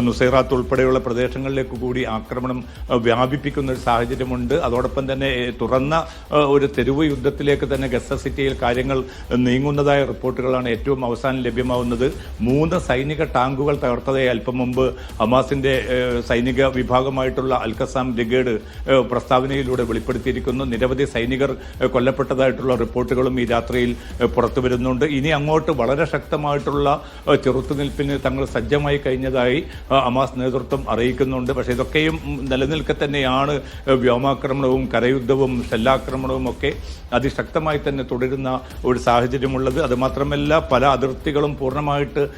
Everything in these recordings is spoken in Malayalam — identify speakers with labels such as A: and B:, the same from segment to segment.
A: നുസൈറാത്ത് ഉൾപ്പെടെയുള്ള പ്രദേശങ്ങളിലേക്ക് കൂടി ആക്രമണം വ്യാപിപ്പിക്കുന്ന ഒരു സാഹചര്യമുണ്ട്. അതോടൊപ്പം തന്നെ തുറന്ന ഒരു തെരുവ് യുദ്ധത്തിലേക്ക് തന്നെ ഗസ സിറ്റിയിൽ കാര്യങ്ങൾ നീങ്ങുന്നതായ റിപ്പോർട്ടുകളാണ് ഏറ്റവും അവസാനം ലഭ്യമാവുന്നത്. മൂന്ന് സൈനിക ടാങ്കുകൾ തകർത്തതായി അല്പം മുമ്പ് ഹമാസിന്റെ സൈനിക വിഭാഗമായിട്ടുള്ള അൽക്കസാം ബ്രിഗേഡ് പ്രസ്താവനയിലൂടെ വെളിപ്പെടുത്തിയിരിക്കുന്നു. നിരവധി സൈനികർ കൊല്ലപ്പെട്ടതായിട്ടുള്ള റിപ്പോർട്ടുകളും ഈ രാത്രിയിൽ പുറത്തു വരുന്നുണ്ട്. ഇനി അങ്ങോട്ട് വളരെ ശക്തമായിട്ടുള്ള ചെറുത്തുനിൽപ്പിന് തങ്ങൾ സജ്ജമായി കഴിഞ്ഞതായി ഹമാസ് നേതൃത്വം അറിയിക്കുന്നുണ്ട്. പക്ഷേ ഇതൊക്കെയും നിലനിൽക്കെ തന്നെയാണ് വ്യോമാക്രമണവും കരയുദ്ധവും ഷെല്ലാക്രമണവും ഒക്കെ അതിശക്തമായി തന്നെ തുടരുന്ന ഒരു സാഹചര്യമുള്ളത്. അതുമാത്രമല്ല പല അതിർത്തികളും പൂർണമായിട്ട്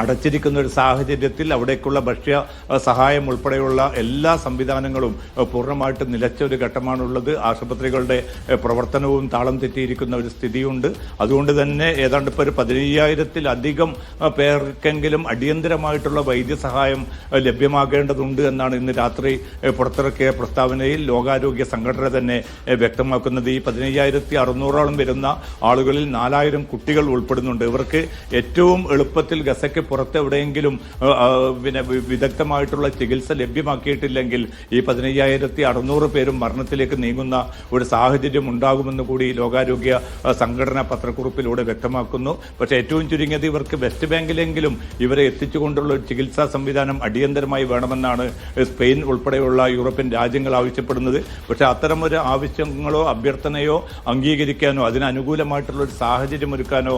A: അടച്ചിരിക്കുന്ന ഒരു സാഹചര്യത്തിൽ അവിടേക്കുള്ള ഭക്ഷ്യ സഹായം ഉൾപ്പെടെയുള്ള എല്ലാ സംവിധാനങ്ങളും പൂർണമായിട്ട് നിലച്ച ഒരു ഘട്ടമാണുള്ളത്. ആശുപത്രികളുടെ പ്രവർത്തനവും താളം തെറ്റിയിരിക്കുന്ന ഒരു സ്ഥിതിയുണ്ട്. അതുകൊണ്ട് തന്നെ ഏതാണ്ട് ഇപ്പോൾ ഒരു പതിനയ്യായിരത്തിലധികം പേർക്കെങ്കിലും അടിയന്തരമായിട്ടുള്ള വൈദ്യസഹായം ലഭ്യമാകേണ്ടതുണ്ട് എന്നാണ് ഇന്ന് രാത്രി പുറത്തിറക്കിയ പ്രസ്താവനയിൽ ലോകാരോഗ്യ സംഘടന തന്നെ വ്യക്തമാക്കുന്നത്. ഈ പതിനയ്യായിരത്തി അറുന്നൂറോളം വരുന്ന ആളുകളിൽ നാലായിരം കുട്ടികൾ ഉൾപ്പെടുന്നുണ്ട്. ഇവർക്ക് ഏറ്റവും എളുപ്പത്തിൽ ഗസയ്ക്ക് പുറത്ത് എവിടെയെങ്കിലും ആ, ആ, പിന്നെ വിദഗ്ധമായിട്ടുള്ള ചികിത്സ ലഭ്യമാക്കിയിട്ടില്ലെങ്കിൽ ഈ പതിനയ്യായിരത്തി അറുന്നൂറ് പേരും മരണത്തിലേക്ക് നീങ്ങുന്ന ഒരു സാഹചര്യം ഉണ്ടാകുമെന്ന് കൂടി ലോകാരോഗ്യ സംഘടന പത്രക്കുറിപ്പിലൂടെ വ്യക്തമാക്കുന്നു. പക്ഷേ ഏറ്റവും ചുരുങ്ങിയത് ഇവർക്ക് വെസ്റ്റ് ബാങ്കിലെങ്കിലും ഇവരെ എത്തിച്ചുകൊണ്ടുള്ള ഒരു ചികിത്സാ സംവിധാനം അടിയന്തരമായി വേണമെന്നാണ് സ്പെയിൻ ഉൾപ്പെടെയുള്ള യൂറോപ്യൻ രാജ്യങ്ങൾ ആവശ്യപ്പെടുന്നത്. പക്ഷേ അത്തരം ഒരു ആവശ്യങ്ങളോ അഭ്യർത്ഥനയോ അംഗീകരിക്കാനോ അതിനനുകൂലമായിട്ടുള്ള ഒരു സാഹചര്യം ഒരുക്കാനോ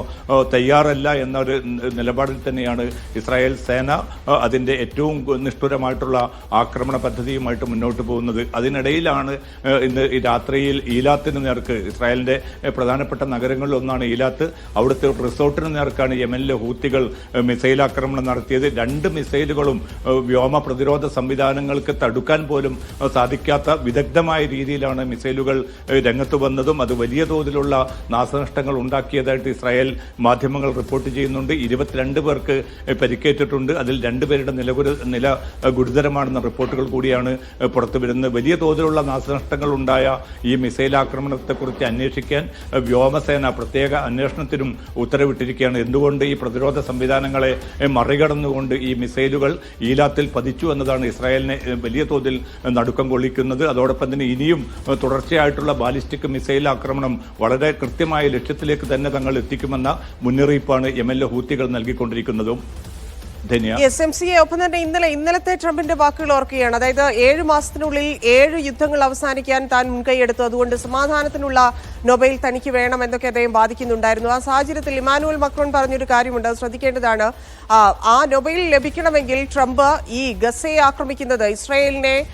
A: തയ്യാറല്ല എന്നൊരു നിലപാടിൽ നിലപാടിൽ തന്നെയാണ് ഇസ്രായേൽ സേന അതിന്റെ ഏറ്റവും നിഷ്ഠുരമായിട്ടുള്ള ആക്രമണ പദ്ധതിയുമായിട്ട് മുന്നോട്ട് പോകുന്നത്. അതിനിടയിലാണ് ഇന്ന് രാത്രിയിൽ ഈലാത്തിന് നേർക്ക് ഇസ്രായേലിന്റെ ഏ, പ്രധാനപ്പെട്ട നഗരങ്ങളിലൊന്നാണ് ഈലാത്ത്. അവിടുത്തെ റിസോർട്ടിന് നേർക്കാണ് യമനിലെ ഹൂത്തികൾ മിസൈൽ ആക്രമണം നടത്തിയത്. രണ്ട് മിസൈലുകളും വ്യോമ പ്രതിരോധ സംവിധാനങ്ങൾക്ക് തടുക്കാൻ പോലും സാധിക്കാത്ത വിദഗ്ധമായ രീതിയിലാണ് മിസൈലുകൾ രംഗത്ത് വന്നതും. അത് വലിയ തോതിലുള്ള നാശനഷ്ടങ്ങൾ ഉണ്ടാക്കിയതായിട്ട് ഇസ്രായേൽ മാധ്യമങ്ങൾ റിപ്പോർട്ട് ചെയ്യുന്നുണ്ട്. ഇരുപത്തിരണ്ട് പേർക്ക് ഏ, പരിക്കേറ്റിട്ടുണ്ട്. അതിൽ രണ്ടുപേരുടെ നില നില ഗുരുതരമാണെന്ന റിപ്പോർട്ടുകൾ കൂടിയാണ് പുറത്തു വരുന്നത്. വലിയ തോതിലുള്ള നാശനഷ്ടങ്ങൾ ഉണ്ടായ ഈ മിസൈൽ ആക്രമണത്തെക്കുറിച്ച് അന്വേഷിക്കാൻ വ്യോമസേന പ്രത്യേക അന്വേഷണത്തിനും ഉത്തരവിട്ടിരിക്കുകയാണ്. എന്തുകൊണ്ട് ഈ പ്രതിരോധ സംവിധാനങ്ങളെ മറികടന്നുകൊണ്ട് ഈ മിസൈലുകൾ ഈലാത്തിൽ പതിച്ചു എന്നതാണ് ഇസ്രായേലിനെ വലിയ തോതിൽ നടുക്കം കൊള്ളിക്കുന്നത്. അതോടൊപ്പം തന്നെ ഇനിയും തുടർച്ചയായിട്ടുള്ള ബാലിസ്റ്റിക് മിസൈൽ ആക്രമണം വളരെ കൃത്യമായ ലക്ഷ്യത്തിലേക്ക് തന്നെ തങ്ങൾ എത്തിക്കുമെന്ന മുന്നറിയിപ്പാണ് എം എൽ എ ഹൂത്തികൾ നൽകിക്കൊണ്ടിരിക്കുന്നതും. ധന്യ.
B: എസ് എം സി ഒപ്പം തന്നെ ഇന്നലെ ഇന്നലത്തെ ട്രംപിന്റെ വാക്കുകൾ ഓർക്കുകയാണ്. അതായത് ഏഴ് മാസത്തിനുള്ളിൽ ഏഴ് യുദ്ധങ്ങൾ അവസാനിക്കാൻ താൻ മുൻകൈയെടുത്തു. അതുകൊണ്ട് സമാധാനത്തിനുള്ള നൊബൈൽ തനിക്ക് വേണം എന്നൊക്കെ അദ്ദേഹം വാദിക്കുന്നുണ്ടായിരുന്നു. ആ സാഹചര്യത്തിൽ ഇമാനുവൽ മക്രോൺ പറഞ്ഞൊരു കാര്യമുണ്ട്. ശ്രദ്ധിക്കേണ്ടതാണ്. ആ, നൊബൈൽ ലഭിക്കണമെങ്കിൽ ട്രംപ് ഈ ഗസയെ ആക്രമിക്കുന്നത് ഇസ്രായേലിനെ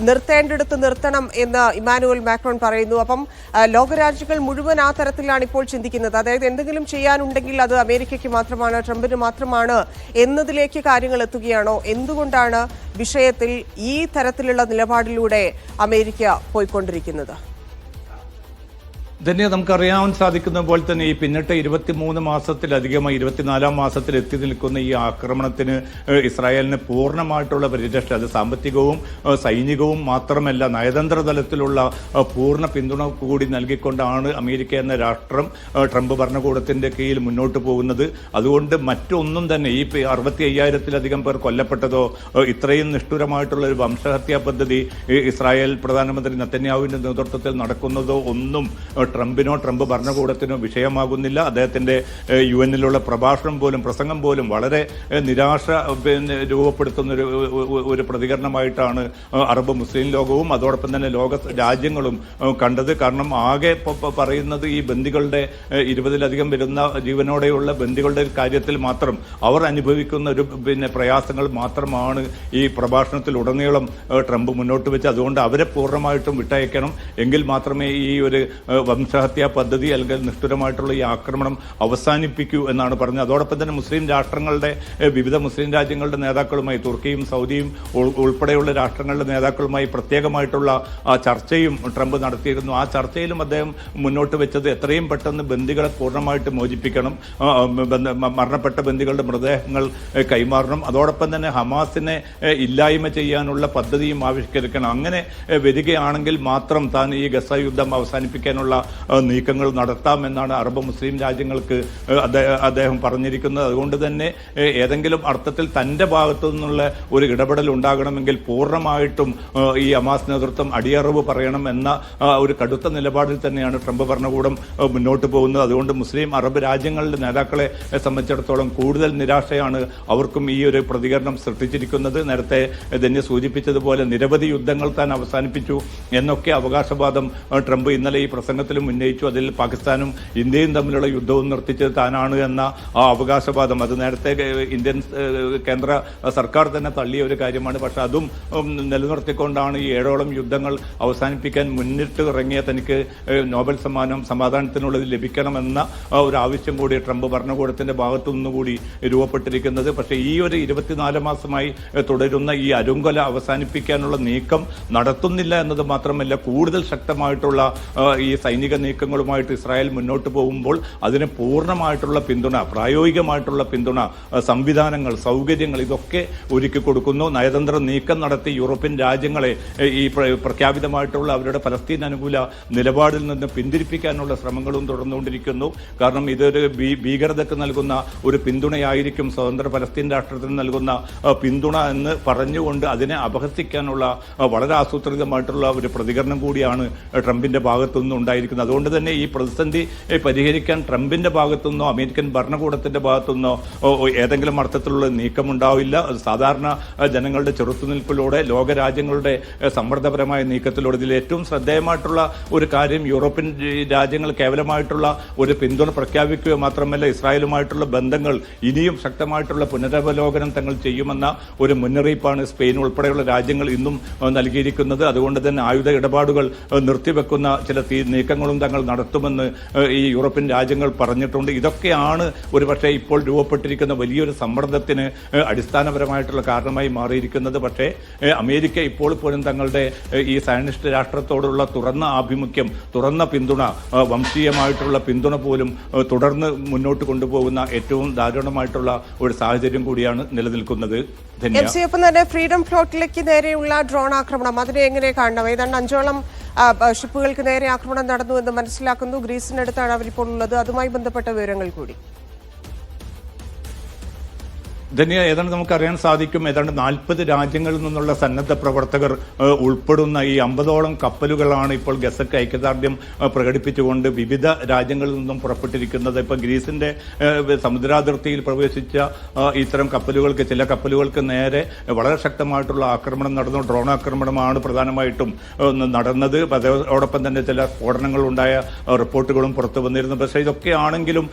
B: നിർത്തേണ്ടിടത്ത് നിർത്തണം എന്ന് ഇമാനുവൽ മാക്രോൺ പറയുന്നു. അപ്പം ലോകരാജ്യങ്ങൾ മുഴുവൻ ആ തരത്തിലാണ് ഇപ്പോൾ ചിന്തിക്കുന്നത്. അതായത് എന്തെങ്കിലും ചെയ്യാനുണ്ടെങ്കിൽ അത് അമേരിക്കയ്ക്ക് മാത്രമാണ് ട്രംപിന് മാത്രമാണ് എന്നതിലേക്ക് കാര്യങ്ങൾ എത്തുകയാണോ? എന്തുകൊണ്ടാണ് വിഷയത്തിൽ ഈ തരത്തിലുള്ള നിലപാടിലൂടെ അമേരിക്ക പോയിക്കൊണ്ടിരിക്കുന്നത്?
A: തന്നെ നമുക്കറിയാൻ സാധിക്കുന്ന പോലെ തന്നെ ഈ പിന്നിട്ട ഇരുപത്തിമൂന്ന് മാസത്തിലധികമായി ഇരുപത്തിനാലാം മാസത്തിൽ എത്തി നിൽക്കുന്ന ഈ ആക്രമണത്തിന് ഇസ്രായേലിന് പൂർണമായിട്ടുള്ള പരിരക്ഷ അത് സാമ്പത്തികവും സൈനികവും മാത്രമല്ല നയതന്ത്ര തലത്തിലുള്ള പൂർണ പിന്തുണ കൂടി നൽകിക്കൊണ്ടാണ് അമേരിക്ക എന്ന രാഷ്ട്രം ട്രംപ് ഭരണകൂടത്തിന്റെ കീഴിൽ മുന്നോട്ട് പോകുന്നത്. അതുകൊണ്ട് മറ്റൊന്നും തന്നെ ഈ അറുപത്തി അയ്യായിരത്തിലധികം പേർ കൊല്ലപ്പെട്ടതോ ഇത്രയും നിഷ്ഠുരമായിട്ടുള്ള ഒരു വംശഹത്യാ പദ്ധതി ഇസ്രായേൽ പ്രധാനമന്ത്രി നത്തന്യാവിന്റെ നേതൃത്വത്തിൽ നടക്കുന്നതോ ഒന്നും ട്രംപിനോ ട്രംപ് ഭരണകൂടത്തിനോ വിഷയമാകുന്നില്ല. അദ്ദേഹത്തിന്റെ ഏഹ്, യു എന്നിലുള്ള പ്രഭാഷണം പോലും പ്രസംഗം പോലും വളരെ നിരാശ രൂപപ്പെടുത്തുന്ന ഒരു ഒരു- പ്രതികരണമായിട്ടാണ് അറബ് മുസ്ലിം ലോകവും അതോടൊപ്പം തന്നെ ലോക രാജ്യങ്ങളും കണ്ടത്. കാരണം ആകെ പറയുന്നത് ഈ ബന്ദികളുടെ ഇരുപതിലധികം വരുന്ന ജീവനോടെയുള്ള ബന്ദികളുടെ കാര്യത്തിൽ മാത്രം അവർ അനുഭവിക്കുന്ന ഒരു പിന്നെ പ്രയാസങ്ങൾ മാത്രമാണ് ഈ പ്രഭാഷണത്തിൽ ഉടനീളം ട്രംപ് മുന്നോട്ട് വെച്ച് അതുകൊണ്ട് അവരെ പൂർണമായിട്ടും വിട്ടയക്കണം. എങ്കിൽ മാത്രമേ ഈ ഒരു വംശഹത്യാ പദ്ധതി അല്ലെങ്കിൽ നിഷ്ഠുരമായിട്ടുള്ള ഈ ആക്രമണം അവസാനിപ്പിക്കൂ എന്നാണ് പറഞ്ഞത്. അതോടൊപ്പം തന്നെ മുസ്ലിം രാഷ്ട്രങ്ങളുടെ വിവിധ മുസ്ലിം രാജ്യങ്ങളുടെ നേതാക്കളുമായി തുർക്കിയും സൗദിയും ഉൾപ്പെടെയുള്ള രാഷ്ട്രങ്ങളുടെ നേതാക്കളുമായി പ്രത്യേകമായിട്ടുള്ള ചർച്ചയും ട്രംപ് നടത്തിയിരുന്നു. ആ ചർച്ചയിലും അദ്ദേഹം മുന്നോട്ട് വെച്ചത് എത്രയും പെട്ടെന്ന് ബന്ദികളെ പൂർണമായിട്ട് മോചിപ്പിക്കണം. മരണപ്പെട്ട ബന്ദികളുടെ മൃതദേഹങ്ങൾ കൈമാറണം. അതോടൊപ്പം തന്നെ ഹമാസിനെ ഇല്ലായ്മ ചെയ്യാനുള്ള പദ്ധതിയും ആവിഷ്കരിക്കണം. അങ്ങനെ വരികയാണെങ്കിൽ മാത്രം താൻ ഈ ഗസ യുദ്ധം അവസാനിപ്പിക്കാനുള്ള നീക്കങ്ങൾ നടത്താമെന്നാണ് അറബ് മുസ്ലിം രാജ്യങ്ങൾക്ക് അദ്ദേഹം പറഞ്ഞിരിക്കുന്നത്. അതുകൊണ്ട് തന്നെ ഏതെങ്കിലും അർത്ഥത്തിൽ തന്റെ ഭാഗത്തു നിന്നുള്ള ഒരു ഇടപെടൽ ഉണ്ടാകണമെങ്കിൽ പൂർണമായിട്ടും ഈ അമാസ് നേതൃത്വം അടിയറവ് പറയണം എന്ന ഒരു കടുത്ത നിലപാടിൽ തന്നെയാണ് ട്രംപ് ഭരണകൂടം മുന്നോട്ട് പോകുന്നത്. അതുകൊണ്ട് മുസ്ലിം അറബ് രാജ്യങ്ങളുടെ നേതാക്കളെ സംബന്ധിച്ചിടത്തോളം കൂടുതൽ നിരാശയാണ് അവർക്കും ഈ ഒരു പ്രതികരണം സൃഷ്ടിച്ചിരിക്കുന്നത്. നേരത്തെ ധന്യ സൂചിപ്പിച്ചതുപോലെ നിരവധി യുദ്ധങ്ങൾ താൻ അവസാനിപ്പിച്ചു എന്നൊക്കെ അവകാശവാദം ട്രംപ് ഇന്നലെ ഈ പ്രസംഗത്തിലും ഉന്നയിച്ചു. അതിൽ പാകിസ്ഥാനും ഇന്ത്യയും തമ്മിലുള്ള യുദ്ധവും നിർത്തിച്ചത് താനാണ് എന്ന ആ അവകാശവാദം. അത് നേരത്തെ ഇന്ത്യൻ കേന്ദ്ര സർക്കാർ തന്നെ തള്ളിയ ഒരു കാര്യമാണ്. പക്ഷെ അതും നിലനിർത്തിക്കൊണ്ടാണ് ഈ ഏഴോളം യുദ്ധങ്ങൾ അവസാനിപ്പിക്കാൻ മുന്നിട്ട് ഇറങ്ങിയ തനിക്ക് നോബൽ സമ്മാനം സമാധാനത്തിനുള്ളത് ലഭിക്കണമെന്ന ഒരു ആവശ്യം കൂടി ട്രംപ് ഭരണകൂടത്തിന്റെ ഭാഗത്തു നിന്നുകൂടി രൂപപ്പെട്ടിരിക്കുന്നത്. പക്ഷേ ഈ ഒരു ഇരുപത്തിനാല് മാസമായി തുടരുന്ന ഈ അരുങ്കൊല അവസാനിപ്പിക്കാനുള്ള നീക്കം നടത്തുന്നില്ല എന്നത് മാത്രമല്ല കൂടുതൽ ശക്തമായിട്ടുള്ള ഈ സൈനിക നീക്കങ്ങളുമായിട്ട് ഇസ്രായേൽ മുന്നോട്ട് പോകുമ്പോൾ അതിന് പൂർണമായിട്ടുള്ള പിന്തുണ പ്രായോഗികമായിട്ടുള്ള പിന്തുണ സംവിധാനങ്ങൾ സൗകര്യങ്ങൾ ഇതൊക്കെ ഒരുക്കി കൊടുക്കുന്നു. നയതന്ത്ര നീക്കം നടത്തി യൂറോപ്യൻ രാജ്യങ്ങളെ ഈ പ്ര- പ്രഖ്യാപിതമായിട്ടുള്ള അവരുടെ പലസ്തീൻ അനുകൂല നിലപാടിൽ നിന്ന് പിന്തിരിപ്പിക്കാനുള്ള ശ്രമങ്ങളും തുടർന്നുകൊണ്ടിരിക്കുന്നു. കാരണം ഇതൊരു ഭീകരതയ്ക്ക് നൽകുന്ന ഒരു പിന്തുണയായിരിക്കും സ്വതന്ത്ര പലസ്തീൻ രാഷ്ട്രത്തിന് നൽകുന്ന പിന്തുണ എന്ന് പറഞ്ഞുകൊണ്ട് അതിനെ അപഹസിക്കാനുള്ള വളരെ ആസൂത്രിതമായിട്ടുള്ള ഒരു പ്രതികരണം കൂടിയാണ് ട്രംപിന്റെ ഭാഗത്തുനിന്ന് ഉണ്ടായിരിക്കുന്നത് അതുകൊണ്ട് തന്നെ ഈ പ്രതിസന്ധി പരിഹരിക്കാൻ ട്രംപിന്റെ ഭാഗത്തുനിന്നോ അമേരിക്കൻ ഭരണകൂടത്തിന്റെ ഭാഗത്തുനിന്നോ ഏതെങ്കിലും അർത്ഥത്തിലുള്ള നീക്കമുണ്ടാവില്ല. സാധാരണ ജനങ്ങളുടെ ചെറുത്തുനിൽപ്പിലൂടെ ലോകരാജ്യങ്ങളുടെ സമ്മർദ്ദപരമായ നീക്കത്തിലൂടെ ഇതിൽ ഏറ്റവും ശ്രദ്ധേയമായിട്ടുള്ള ഒരു കാര്യം യൂറോപ്യൻ രാജ്യങ്ങൾ കേവലമായിട്ടുള്ള ഒരു പിന്തുണ പ്രഖ്യാപിക്കുക മാത്രമല്ല ഇസ്രായേലുമായിട്ടുള്ള ബന്ധങ്ങൾ ഇനിയും ശക്തമായിട്ടുള്ള പുനരവലോകനം തങ്ങൾ ചെയ്യുമെന്ന ഒരു മുന്നറിയിപ്പാണ് സ്പെയിൻ ഉൾപ്പെടെയുള്ള രാജ്യങ്ങൾ ഇന്നും നൽകിയിരിക്കുന്നത്. അതുകൊണ്ട് തന്നെ ആയുധ ഇടപാടുകൾ നിർത്തിവെക്കുന്ന ചില തീ- നീക്കങ്ങളും തങ്ങൾ നടത്തുമെന്ന് ഈ യൂറോപ്യൻ രാജ്യങ്ങൾ പറഞ്ഞിട്ടുണ്ട്. ഇതൊക്കെയാണ് ഒരുപക്ഷെ ഇപ്പോൾ രൂപപ്പെട്ടിരിക്കുന്ന വലിയൊരു സമ്മർദ്ദത്തിന് അടിസ്ഥാനപരമായിട്ടുള്ള കാരണമായി മാറിയിരിക്കുന്നത്. പക്ഷേ അമേരിക്ക ഇപ്പോൾ പോലും തങ്ങളുടെ ഈ സയനിസ്റ്റ് രാഷ്ട്രത്തോടുള്ള തുറന്ന ആഭിമുഖ്യം തുറന്ന പിന്തുണ വംശീയമായിട്ടുള്ള പിന്തുണ പോലും തുടർന്ന് മുന്നോട്ട് കൊണ്ടുപോകുന്ന ഏറ്റവും ദാരുണമായിട്ടുള്ള ഒരു സാഹചര്യം കൂടിയാണ് നിലനിൽക്കുന്നത്.
B: ഫ്രീഡം ഫ്ലോട്ടിലേക്ക് നേരെയുള്ള ഡ്രോൺ ആക്രമണം. അതിനെ എങ്ങനെ കാണണം? ഏതാണ്ട് അഞ്ചോളം ഷിപ്പുകൾക്ക് നേരെ ആക്രമണം നടന്നു എന്ന് മനസ്സിലാക്കുന്നു. ഗ്രീസിനടുത്താണ് അവരിപ്പോൾ ഉള്ളത്. അതുമായി ബന്ധപ്പെട്ട വിവരങ്ങൾ കൂടി.
A: ധന്യ ഏതാണ്ട് നമുക്കറിയാൻ സാധിക്കും ഏതാണ്ട് നാൽപ്പത് രാജ്യങ്ങളിൽ നിന്നുള്ള സന്നദ്ധ പ്രവർത്തകർ ഉൾപ്പെടുന്ന ഈ അമ്പതോളം കപ്പലുകളാണ് ഇപ്പോൾ ഗസക്ക് ഐക്യദാർഢ്യം പ്രകടിപ്പിച്ചുകൊണ്ട് വിവിധ രാജ്യങ്ങളിൽ നിന്നും പുറപ്പെട്ടിരിക്കുന്നത്. ഇപ്പൊ ഗ്രീസിന്റെ സമുദ്രാതിർത്തിയിൽ പ്രവേശിച്ച ഇത്തരം കപ്പലുകൾക്ക് ചില കപ്പലുകൾക്ക് നേരെ വളരെ ശക്തമായിട്ടുള്ള ആക്രമണം നടന്നു. ഡ്രോൺ ആക്രമണമാണ് പ്രധാനമായിട്ടും നടന്നത്. അതോടൊപ്പം തന്നെ ചില സ്ഫോടനങ്ങൾ ഉണ്ടായ റിപ്പോർട്ടുകളും പുറത്തു വന്നിരുന്നു പക്ഷേ ഇതൊക്കെ ആണെങ്കിലും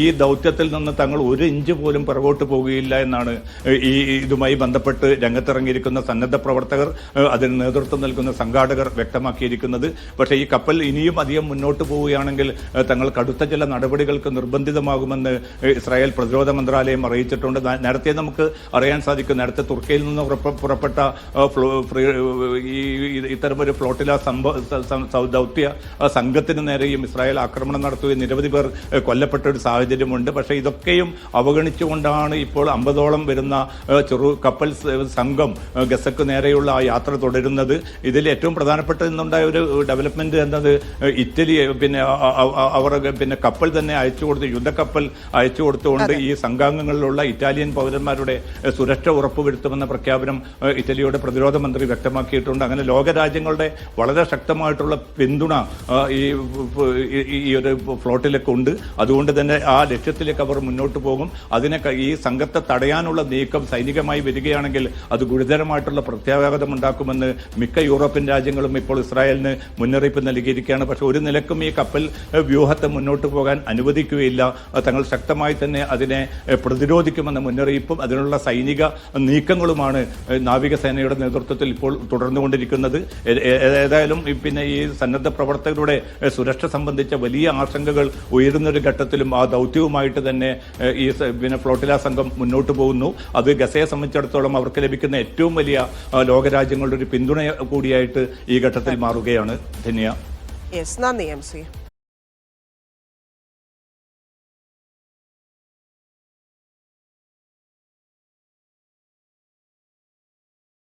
A: ഈ ദൗത്യത്തിൽ നിന്ന് തങ്ങൾ ഒരു ഇഞ്ച് പോലും പുറകോട്ട് പോകുകയില്ല എന്നാണ് ഈ ഇതുമായി ബന്ധപ്പെട്ട് രംഗത്തിറങ്ങിയിരിക്കുന്ന സന്നദ്ധ പ്രവർത്തകർ അതിന് നേതൃത്വം നൽകുന്ന സംഘാടകർ വ്യക്തമാക്കിയിരിക്കുന്നത്. പക്ഷേ ഈ കപ്പൽ ഇനിയും അധികം മുന്നോട്ട് പോവുകയാണെങ്കിൽ തങ്ങൾ കടുത്ത ചില നടപടികൾക്ക് നിർബന്ധിതമാകുമെന്ന് ഇസ്രായേൽ പ്രതിരോധ മന്ത്രാലയം അറിയിച്ചിട്ടുണ്ട്. നേരത്തെ നമുക്ക് അറിയാൻ സാധിക്കും നേരത്തെ തുർക്കിയിൽ നിന്ന് പുറപ്പെ- പുറപ്പെട്ട ഇത്തരമൊരു ഫ്ലോട്ടില സംഭവ ദൗത്യ സംഘത്തിന് നേരെയും ഇസ്രായേൽ ആക്രമണം നടത്തുകയും നിരവധി പേർ കൊല്ലപ്പെട്ട ഒരു സാഹചര്യമുണ്ട്. പക്ഷേ ഇതൊക്കെയും അവഗണിച്ചുകൊണ്ടാണ് ഇപ്പോൾ അമ്പതോളം വരുന്ന ചെറു കപ്പൽ സംഘം ഗസക്ക് നേരെയുള്ള ആ യാത്ര തുടരുന്നത്. ഇതിൽ ഏറ്റവും പ്രധാനപ്പെട്ട ഇന്നുണ്ടായ ഒരു ഡെവലപ്മെന്റ് എന്നത് ഇറ്റലി പിന്നെ അവർ പിന്നെ കപ്പൽ തന്നെ അയച്ചു കൊടുത്ത് യുദ്ധക്കപ്പൽ അയച്ചു കൊടുത്തുകൊണ്ട് ഈ സംഘാംഗങ്ങളിലുള്ള ഇറ്റാലിയൻ പൗരന്മാരുടെ സുരക്ഷ ഉറപ്പുവരുത്തുമെന്ന പ്രഖ്യാപനം ഇറ്റലിയുടെ പ്രതിരോധ മന്ത്രി വ്യക്തമാക്കിയിട്ടുണ്ട്. അങ്ങനെ ലോകരാജ്യങ്ങളുടെ വളരെ ശക്തമായിട്ടുള്ള പിന്തുണ ഈ ഈ- ഒരു ഫ്ലോട്ടിലൊക്കെ ഉണ്ട്. അതുകൊണ്ട് തന്നെ ആ ലക്ഷ്യത്തിലേക്ക് അവർ മുന്നോട്ട് പോകും. അതിനെ ഈ സംഘത്തെ തടയാനുള്ള നീക്കം സൈനികമായി വരികയാണെങ്കിൽ അത് ഗുരുതരമായിട്ടുള്ള പ്രത്യാഘാതം ഉണ്ടാക്കുമെന്ന് മിക്ക യൂറോപ്യൻ രാജ്യങ്ങളും ഇപ്പോൾ ഇസ്രായേലിന് മുന്നറിയിപ്പ് നൽകിയിരിക്കുകയാണ്. പക്ഷെ ഒരു നിലക്കും ഈ കപ്പൽ വ്യൂഹത്തെ മുന്നോട്ട് പോകാൻ അനുവദിക്കുകയില്ല. തങ്ങൾ ശക്തമായി തന്നെ അതിനെ പ്രതിരോധിക്കുമെന്ന മുന്നറിയിപ്പും അതിനുള്ള സൈനിക നീക്കങ്ങളുമാണ് നാവികസേനയുടെ നേതൃത്വത്തിൽ ഇപ്പോൾ തുടർന്നുകൊണ്ടിരിക്കുന്നത്. ഏതായാലും പിന്നെ ഈ സന്നദ്ധ പ്രവർത്തകരുടെ സുരക്ഷ സംബന്ധിച്ച വലിയ ആശങ്കകൾ ഉയരുന്നൊരു ഘട്ടത്തിലും ആ ദൗത്യവുമായിട്ട് തന്നെ ഈ പിന്നെ ഫ്ലോട്ടില സംഘം മുന്നോട്ട് പോകുന്നു. അത് ഗസയെ സംബന്ധിച്ചിടത്തോളം അവർക്ക് ലഭിക്കുന്ന ഏറ്റവും വലിയ ലോകരാജ്യങ്ങളുടെ ഒരു പിന്തുണ കൂടിയായിട്ട് ഈ ഘട്ടത്തിൽ മാറുകയാണ് ധന്യ.
B: യെസ് നന്ദി എം സി.